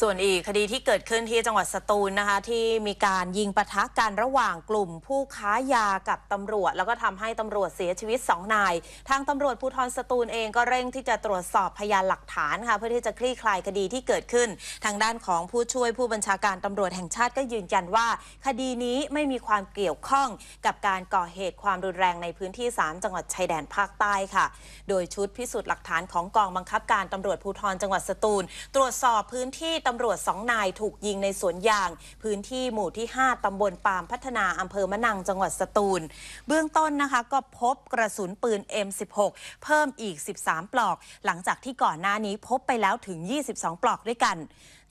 ส่วนอีกคดีที่เกิดขึ้นที่จังหวัดสตูลนะคะที่มีการยิงปะทะกันระหว่างกลุ่มผู้ค้ายากับตำรวจ แล้วก็ทำให้ตำรวจเสียชีวิต2นาย ทางตำรวจภูธรสตูลเองก็เร่งที่จะตรวจสอบพยานหลักฐานค่ะเพื่อที่จะคลี่คลายคดีที่เกิดขึ้น ทางด้านของผู้ช่วยผู้บัญชาการตำรวจแห่งชาติก็ยืนยันว่า คดีนี้ไม่มีความเกี่ยวข้องกับการก่อเหตุความรุนแรงในพื้นที่ 3 จังหวัดชายแดนภาคใต้ค่ะ โดยชุดพิสูจน์หลักฐานของกองบังคับการตำรวจภูธรจังหวัดสตูล ตรวจสอบพื้นที่ตำรวจสองนายถูกยิงในสวนยาง พื้นที่หมู่ที่ 5 ตำบลปามพัฒนาอำเภอมะนังจังหวัดสตูล เบื้องต้นนะคะก็พบกระสุนปืน M16 เพิ่มอีก 13 ปลอก หลังจากที่ก่อนหน้านี้พบไปแล้วถึง 22 ปลอกด้วยกัน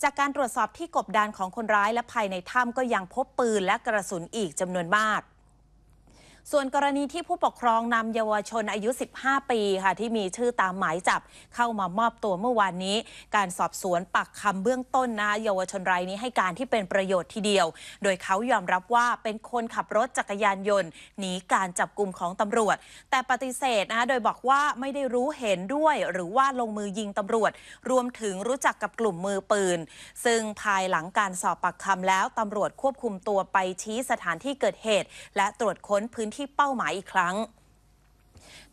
จากการตรวจสอบที่กบดานของคนร้ายและภายในถ้ำก็ยังพบปืนและกระสุนอีกจำนวนมาก ส่วนกรณีที่ผู้ปกครองนำเยาวชนอายุ 15 ปีค่ะ ที่มีชื่อตามหมายจับเข้ามามอบตัวเมื่อวานนี้ การสอบสวนปักคำเบื้องต้นนะคะเยาวชนรายนี้ให้การที่เป็นประโยชน์ทีเดียว โดยเขายอมรับว่าเป็นคนขับรถจักรยานยนต์หนีการจับกลุ่มของตำรวจ แต่ปฏิเสธนะคะโดยบอกว่าไม่ได้รู้เห็นด้วย หรือว่าลงมือยิงตำรวจ รวมถึงรู้จักกับกลุ่มมือปืน ซึ่งภายหลังการสอบปากคำแล้วตำรวจควบคุมตัวไปชี้สถานที่เกิดเหตุ และตรวจค้นพื้นที่เป้าหมายอีกครั้ง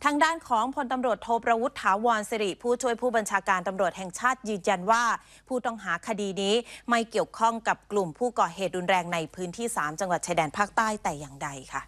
ทางด้านของพลตำรวจโทประวุฒิถาวรสิริ ผู้ช่วยผู้บัญชาการตำรวจแห่งชาติยืนยันว่า ผู้ต้องหาคดีนี้ไม่เกี่ยวข้องกับกลุ่มผู้ก่อเหตุรุนแรงในพื้นที่ 3 จังหวัดชายแดนภาคใต้แต่อย่างใดค่ะ